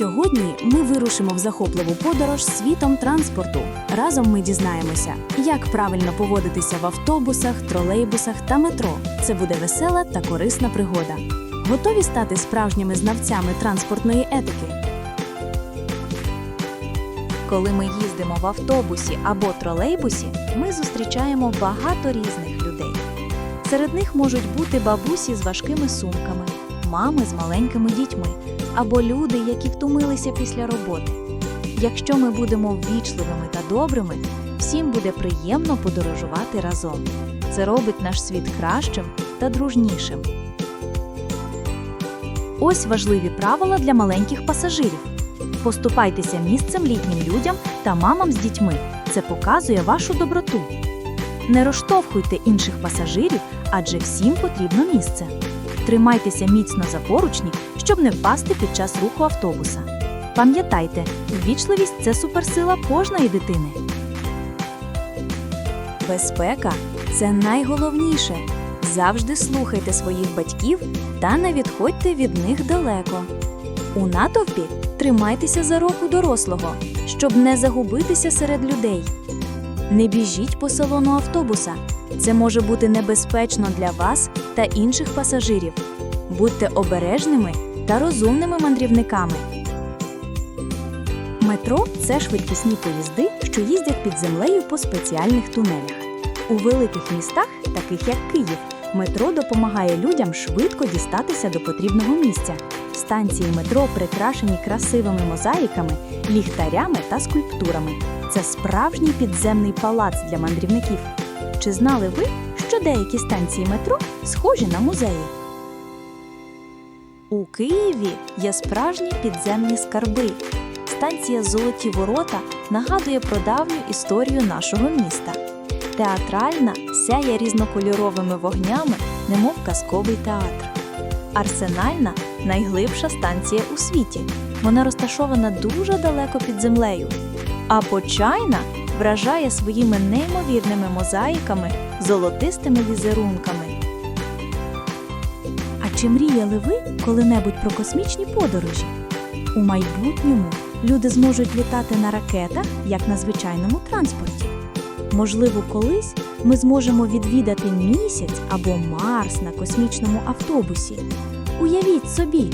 Сьогодні ми вирушимо в захопливу подорож світом транспорту. Разом ми дізнаємося, як правильно поводитися в автобусах, тролейбусах та метро. Це буде весела та корисна пригода. Готові стати справжніми знавцями транспортної етики? Коли ми їздимо в автобусі або тролейбусі, ми зустрічаємо багато різних людей. Серед них можуть бути бабусі з важкими сумками, мами з маленькими дітьми або люди, які втомилися після роботи. Якщо ми будемо ввічливими та добрими, всім буде приємно подорожувати разом. Це робить наш світ кращим та дружнішим. Ось важливі правила для маленьких пасажирів. Поступайтеся місцем літнім людям та мамам з дітьми. Це показує вашу доброту. Не розштовхуйте інших пасажирів, адже всім потрібно місце. Тримайтеся міцно за поручні, щоб не впасти під час руху автобуса. Пам'ятайте, ввічливість це суперсила кожної дитини. Безпека це найголовніше. Завжди слухайте своїх батьків та не відходьте від них далеко. У натовпі тримайтеся за руку дорослого, щоб не загубитися серед людей. Не біжіть по салону автобуса. Це може бути небезпечно для вас та інших пасажирів. Будьте обережними та розумними мандрівниками. Метро це швидкісні поїзди, що їздять під землею по спеціальних тунелях. У великих містах, таких як Київ, метро допомагає людям швидко дістатися до потрібного місця. Станції метро прикрашені красивими мозаїками, ліхтарями та скульптурами. Це справжній підземний палац для мандрівників. Чи знали ви, що деякі станції метро схожі на музеї? У Києві є справжні підземні скарби. Станція Золоті ворота нагадує про давню історію нашого міста. Театральна сяє різнокольоровими вогнями, немов казковий театр. Арсенальна найглибша станція у світі. Вона розташована дуже далеко під землею. А почайна вражає своїми неймовірними мозаїками, золотистими візерунками. А чи мріяли ви коли-небудь про космічні подорожі? У майбутньому люди зможуть літати на ракетах, як на звичайному транспорті. Можливо, колись ми зможемо відвідати місяць або Марс на космічному автобусі. Уявіть собі,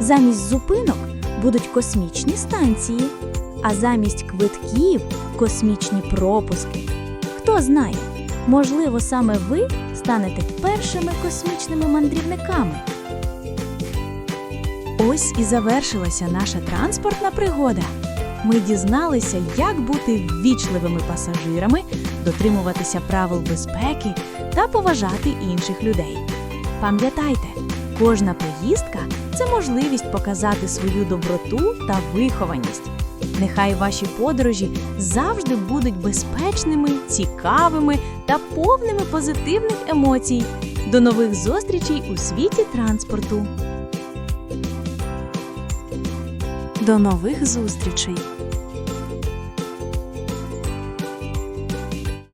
замість зупинок будуть космічні станції, а замість квитків космічні пропуски. Хто знає, можливо, саме ви станете першими космічними мандрівниками. Ось і завершилася наша транспортна пригода. Ми дізналися, як бути ввічливими пасажирами, дотримуватися правил безпеки та поважати інших людей. Пам'ятайте, кожна поїздка це можливість показати свою доброту та вихованість. Нехай ваші подорожі завжди будуть безпечними, цікавими та повними позитивних емоцій. До нових зустрічей у світі транспорту. До нових зустрічей!